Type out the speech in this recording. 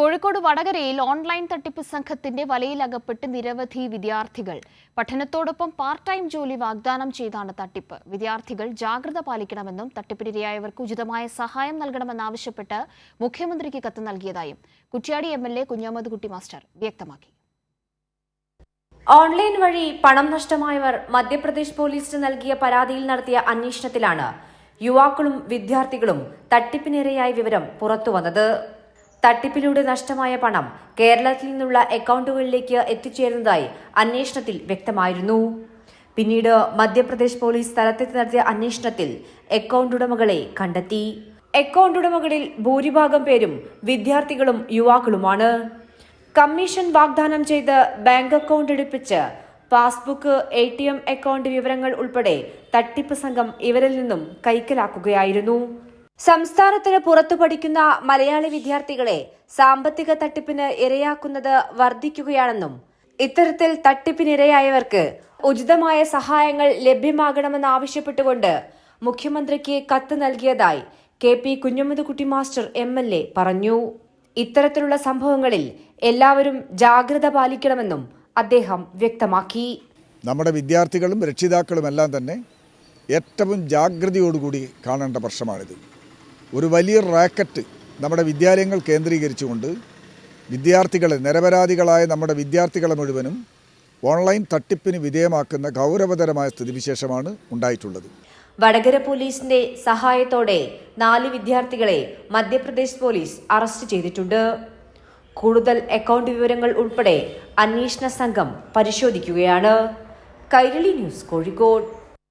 കോഴിക്കോട് വടകരയിൽ ഓൺലൈൻ തട്ടിപ്പ് സംഘത്തിന്റെ വലയിലകപ്പെട്ട് നിരവധി വിദ്യാർത്ഥികൾ. പഠനത്തോടൊപ്പം പാർട്ട് ടൈം ജോലി വാഗ്ദാനം ചെയ്താണ് തട്ടിപ്പ്. വിദ്യാർത്ഥികൾ ജാഗ്രത പാലിക്കണമെന്നും തട്ടിപ്പിനിരയായവർക്ക് ഉചിതമായ സഹായം നൽകണമെന്നാവശ്യപ്പെട്ട് മുഖ്യമന്ത്രിക്ക് കത്ത് നൽകിയതായും Kuttiadi M L A Kunhammad Kutty master വ്യക്തമാക്കി. ഓൺലൈൻ വഴി പണം നഷ്ടമായവർ മധ്യപ്രദേശ് പോലീസിന് നൽകിയ പരാതിയിൽ നടത്തിയ അന്വേഷണത്തിലാണ് യുവാക്കളും വിദ്യാർത്ഥികളും തട്ടിപ്പിനിരയായ വിവരം പുറത്തുവന്നത്. തട്ടിപ്പിലൂടെ നഷ്ടമായ പണം കേരളത്തിൽ നിന്നുള്ള അക്കൗണ്ടുകളിലേക്ക് എത്തിച്ചേരുന്നതായി അന്വേഷണത്തിൽ വ്യക്തമായിരുന്നു. പിന്നീട് മധ്യപ്രദേശ് പോലീസ് സ്ഥലത്തെത്തി നടത്തിയ അന്വേഷണത്തിൽ അക്കൗണ്ട് ഉടമകളെ കണ്ടെത്തി. അക്കൗണ്ട് ഉടമകളിൽ ഭൂരിഭാഗം പേരും വിദ്യാർത്ഥികളും യുവാക്കളുമാണ്. കമ്മീഷൻ വാഗ്ദാനം ചെയ്ത് bank account എടുപ്പിച്ച് passbook A T M account വിവരങ്ങൾ ഉൾപ്പെടെ തട്ടിപ്പ് സംഘം ഇവരിൽ നിന്നും കൈക്കലാക്കുകയായിരുന്നു. സംസ്ഥാനത്തിന് പുറത്തു പഠിക്കുന്ന മലയാളി വിദ്യാർത്ഥികളെ സാമ്പത്തിക തട്ടിപ്പിന് ഇരയാക്കുന്നത് വർദ്ധിക്കുകയാണെന്നും ഇത്തരത്തിൽ തട്ടിപ്പിനിരയായവർക്ക് ഉചിതമായ സഹായങ്ങൾ ലഭ്യമാകണമെന്നാവശ്യപ്പെട്ടുകൊണ്ട് മുഖ്യമന്ത്രിക്ക് കത്ത് നൽകിയതായി K P Kunhammadkutty master M L A പറഞ്ഞു. ഇത്തരത്തിലുള്ള സംഭവങ്ങളിൽ എല്ലാവരും ജാഗ്രത പാലിക്കണമെന്നും അദ്ദേഹം വ്യക്തമാക്കി. നമ്മുടെ വിദ്യാർത്ഥികളും രക്ഷിതാക്കളും എല്ലാം തന്നെ ഏറ്റവും ജാഗ്രതയോടുകൂടി കാണേണ്ട പ്രശ്നമാണിത്. ഒരു വലിയ റാക്കറ്റ് നമ്മുടെ വിദ്യാലയങ്ങൾ കേന്ദ്രീകരിച്ചുകൊണ്ട് വിദ്യാർത്ഥികളെ നിരപരാധികളായ നമ്മുടെ വിദ്യാർത്ഥികളെ മുഴുവനും ഓൺലൈൻ തട്ടിപ്പിന് വിധേയമാക്കുന്ന ഗൗരവതരമായ സ്ഥിതിവിശേഷമാണ് ഉണ്ടായിട്ടുള്ളത്. വടകര പോലീസിന്റെ സഹായത്തോടെ നാല് വിദ്യാർത്ഥികളെ മധ്യപ്രദേശ് പോലീസ് അറസ്റ്റ് ചെയ്തിട്ടുണ്ട്. കൂടുതൽ അക്കൗണ്ട് വിവരങ്ങൾ ഉൾപ്പെടെ അന്വേഷണ സംഘം പരിശോധിക്കുകയാണ്. കൈരളി ന്യൂസ് കോഴിക്കോട്.